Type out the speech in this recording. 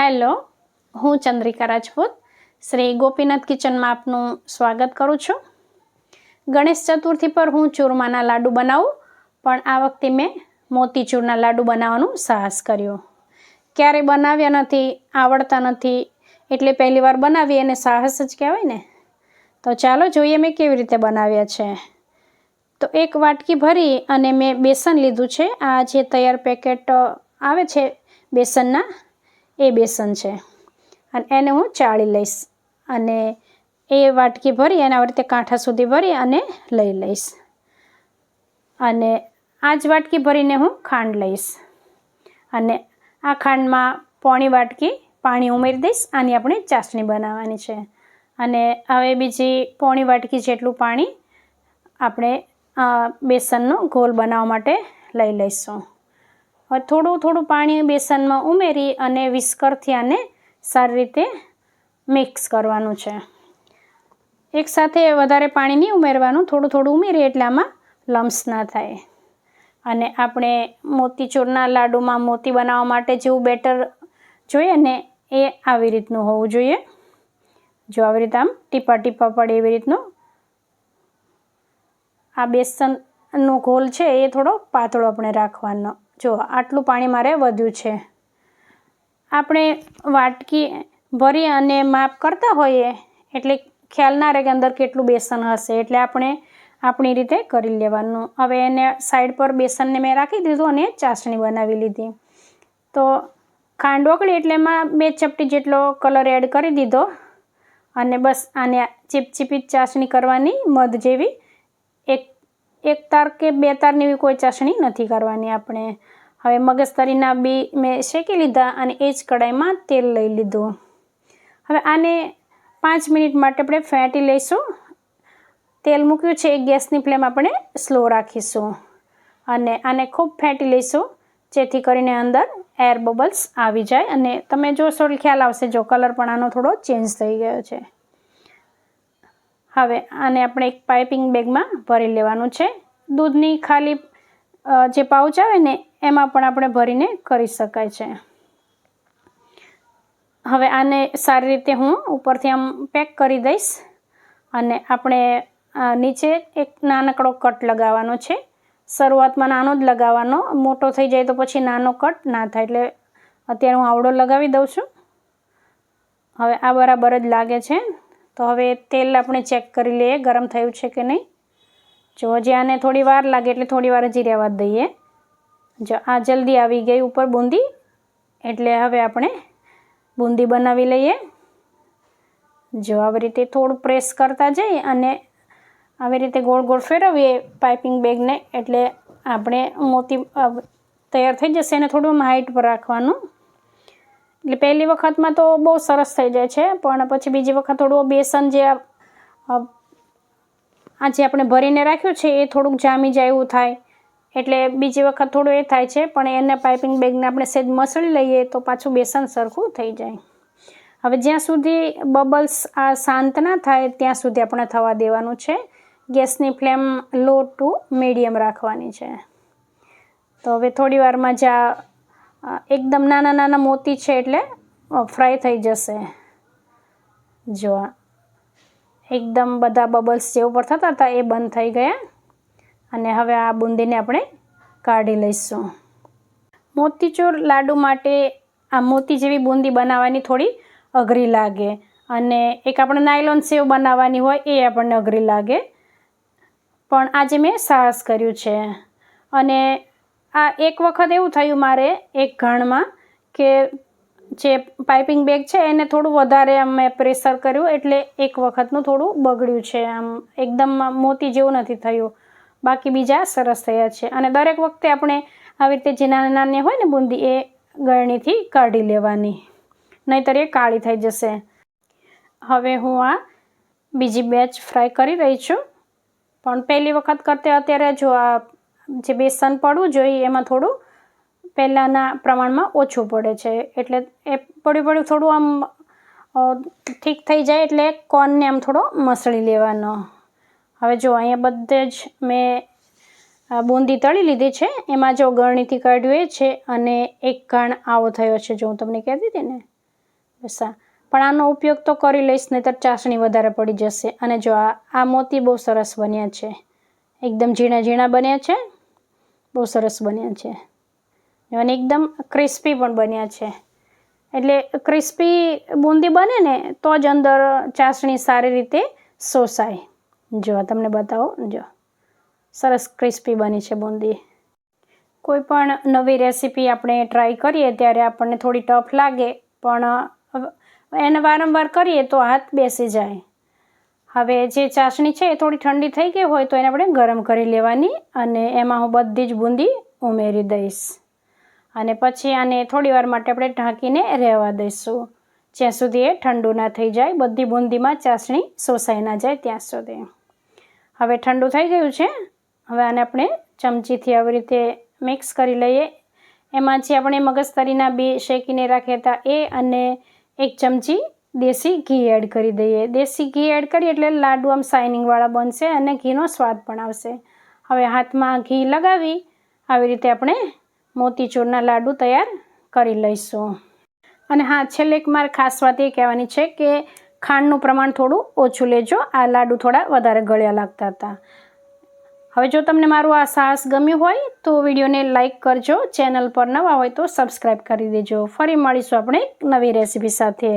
Hello, હું ચંદ્રિકા રાજપૂત. શ્રી ગોપીનાથ કિચનમાં આપનું સ્વાગત કરું છું. ગણેશ ચતુર્થી પર હું ચૂરમાના લાડુ બનાવું, પણ આ વખતે મેં મોતીચૂરના લાડુ બનાવવાનું સાહસ કર્યું. ક્યારેય બનાવ્યા નથી, આવડતા નથી, એટલે પહેલી વાર બનાવી એને સાહસ જ કહેવાય ને. તો ચાલો જોઈએ મેં કેવી રીતે બનાવ્યા છે. તો એક વાટકી ભરી અને મેં બેસન લીધું છે. આ જે તૈયાર પેકેટ આવે છે બેસનના એ બેસન છે. અને એને હું ચાળી લઈશ. અને એ વાટકી ભરી અને આવી રીતે કાંઠા સુધી ભરી અને લઈ લઈશ. અને આ જ વાટકી ભરીને હું ખાંડ લઈશ. અને આ ખાંડમાં પોણી વાટકી પાણી ઉમેરી દઈશ. આની આપણે ચાસણી બનાવવાની છે. અને હવે બીજી પોણી વાટકી જેટલું પાણી આપણે બેસનનો ગોલ બનાવવા માટે લઈ લઈશું. હવે થોડું થોડું પાણી બેસનમાં ઉમેરી અને વિસ્કરથી આને સારી રીતે મિક્સ કરવાનું છે. એકસાથે વધારે પાણી નહીં ઉમેરવાનું, થોડું થોડું ઉમેરીએ એટલે આમાં લમ્સ ના થાય. અને આપણે મોતીચૂરના લાડુમાં મોતી બનાવવા માટે જેવું બેટર જોઈએ ને, એ આવી રીતનું હોવું જોઈએ. જો આવી રીતે આમ ટીપા ટીપા પડે એવી રીતનું. આ બેસનનો ઘોલ છે એ થોડો પાતળો આપણે રાખવાનો. જો, આટલું પાણી મારે વધ્યું છે. આપણે વાટકી ભરી અને માપ કરતા હોઈએ, એટલે ખ્યાલ ના રહે કે અંદર કેટલું બેસન હશે, એટલે આપણે આપણી રીતે કરી લેવાનું. હવે એને સાઈડ પર બેસનને મેં રાખી દીધું અને ચાસણી બનાવી લીધી. તો ખાંડ ઓગળી એટલે એમાં બે ચપટી જેટલો કલર એડ કરી દીધો અને બસ આને ચીપચીપી ચાસણી કરવાની મધ જેવી એક એક તાર કે બે તારની એવી કોઈ ચાસણી નથી કરવાની આપણે. હવે મગજતરીના બી મેં શેકી લીધા અને એ જ કઢાઈમાં તેલ લઈ લીધું. હવે આને પાંચ મિનિટ માટે આપણે ફેંટી લઈશું. તેલ મૂક્યું છે એ ગેસની ફ્લેમ આપણે સ્લો રાખીશું. અને આને ખૂબ ફેંટી લઈશું, જેથી કરીને અંદર એર બબલ્સ આવી જાય. અને તમે જોશો ખ્યાલ આવશે જો કલર પણ આનો થોડો ચેન્જ થઈ ગયો છે. હવે આને આપણે એક પાઇપિંગ બેગમાં ભરી લેવાનું છે. દૂધની ખાલી જે પાઉચ આવે ને, એમાં પણ આપણે ભરીને કરી શકાય છે. હવે આને સારી રીતે હું ઉપરથી આમ પેક કરી દઈશ અને આપણે નીચે એક નાનકડો કટ લગાવવાનો છે. શરૂઆતમાં નાનો જ લગાવવાનો, મોટો થઈ જાય તો પછી નાનો કટ ના થાય, એટલે અત્યારે હું આવડો લગાવી દઉં છું. હવે આ બરાબર જ લાગે છે. તો હવે તેલ આપણે ચેક કરી લઈએ ગરમ થયું છે કે નહીં. જો હજી આને થોડી વાર લાગે એટલે થોડી વાર હજી રહેવા દઈએ. જો આ જલ્દી આવી ગઈ ઉપર બૂંદી, એટલે હવે આપણે બૂંદી બનાવી લઈએ. જો આવી રીતે થોડું પ્રેસ કરતા જઈએ અને આવી રીતે ગોળ ગોળ ફેરવીએ પાઇપિંગ બેગને, એટલે આપણે મોતી તૈયાર થઈ જશે એને થોડું હાઈટ પર રાખવાનું. એટલે પહેલી વખતમાં તો બહુ સરસ થઈ જાય છે, પણ પછી બીજી વખત થોડું બેસન જે આ જે આપણે ભરીને રાખ્યું છે એ થોડુંક જામી જાય એવું થાય. એટલે બીજી વખત થોડું એ થાય છે, પણ એને પાઇપિંગ બેગને આપણે સેજ મસળી લઈએ તો પાછું બેસન સરખું થઈ જાય. હવે જ્યાં સુધી બબલ્સ આ શાંત ના થાય, ત્યાં સુધી આપણે થવા દેવાનું છે. ગેસની ફ્લેમ લો ટુ મીડિયમ રાખવાની છે. તો હવે થોડી વારમાં જ એકદમ નાના નાના મોતી છે એટલે ફ્રાય થઈ જશે. જો એકદમ બધા બબલ્સ જે ઉપર થતા હતા એ બંધ થઈ ગયા. અને હવે આ બુંદીને આપણે કાઢી લઈશું. મોતીચૂર લાડુ માટે આ મોતી જેવી બુંદી બનાવવાની થોડી અઘરી લાગે. અને એક આપણે નાયલોન સેવ બનાવવાની હોય એ આપણને અઘરી લાગે. પણ આજે મેં સાહસ કર્યું છે. અને આ એક વખત એવું થયું મારે એક ઘાણમાં કે જે પાઇપિંગ બેગ છે એને થોડું વધારે મેં પ્રેશર કર્યું એટલે એક વખતનું થોડું બગડ્યું છે. આમ એકદમ મોતી જેવું નથી થયું. બાકી બીજા સરસ થયા છે. અને દરેક વખતે આપણે આવી રીતે જે નાની નાની હોય ને બુંદી એ ગળણીથી કાઢી લેવાની. નહીંતર એ કાળી થઈ જશે. હવે હું આ બીજી બેચ ફ્રાય કરી રહી છું. પણ પહેલી વખત કરતે અત્યારે જો આ જે બેસન પડવું જોઈએ એમાં થોડું પહેલાંના પ્રમાણમાં ઓછું પડે છે. એટલે એ પડ્યું પડ્યું થોડું આમ ઠીક થઈ જાય એટલે કોનને આમ થોડો મસળી લેવાનો. હવે જો અહીંયા બધે જ મેં બૂંદી તળી લીધી છે. એમાં જો ગળણીથી કાઢ્યું એ છે અને એક ઘાણ આવો થયો છે, જો હું તમને કહેતી હતી ને? બસ પણ આનો ઉપયોગ તો કરી લઈશ, નહીંતર ચાસણી વધારે પડી જશે. અને જો આ આ મોતી બહુ સરસ બન્યા છે. એકદમ ઝીણા ઝીણા બન્યા છે. બહુ સરસ બન્યા છે. અને એકદમ ક્રિસ્પી પણ બન્યા છે. એટલે ક્રિસ્પી બુંદી બને ને તો જ અંદર ચાસણી સારી રીતે શોષાય. જો તમને બતાવો. જો, સરસ ક્રિસ્પી બની છે બુંદી. કોઈ પણ નવી રેસીપી આપણે ટ્રાય કરીએ ત્યારે આપણને થોડી ટફ લાગે, પણ એને વારંવાર કરીએ તો હાથ બેસી જાય. હવે જે ચાસણી છે એ થોડી ઠંડી થઈ ગઈ હોય તો એને આપણે ગરમ કરી લેવાની અને એમાં હું બધી જ બુંદી ઉમેરી દઈશ. અને પછી આને થોડી વાર માટે આપણે ઢાંકીને રહેવા દઈશું. જ્યાં સુધી એ ઠંડુ ના થઈ જાય, બધી બુંદીમાં ચાસણી શોષાઈ ના જાય ત્યાં સુધી. હવે ઠંડુ થઈ ગયું છે. હવે આને આપણે ચમચીથી આવી રીતે મિક્સ કરી લઈએ. એમાં જે આપણે મગજતરીના બે શેકીને રાખ્યા હતા એ અને એક ચમચી દેશી ઘી એડ કરી દઈએ. દેશી ઘી એડ કરીએ એટલે લાડુ આમ શાઇનિંગવાળા બનશે અને ઘીનો સ્વાદ પણ આવશે. હવે હાથમાં ઘી લગાવી આવી રીતે આપણે મોતીચૂરના લાડુ તૈયાર કરી લઈશું. અને હા, છેલ્લે એક મારે ખાસ વાત એ કહેવાની છે કે ખાંડનું પ્રમાણ થોડું ઓછું લેજો. આ લાડુ થોડા વધારે ગળ્યા લાગતા હતા. હવે જો તમને મારું આ સાહસ ગમ્યું હોય તો વિડીયોને લાઇક કરજો. ચેનલ પર નવા હોય તો સબસ્ક્રાઈબ કરી દેજો. ફરી મળીશું આપણે એક નવી રેસીપી સાથે.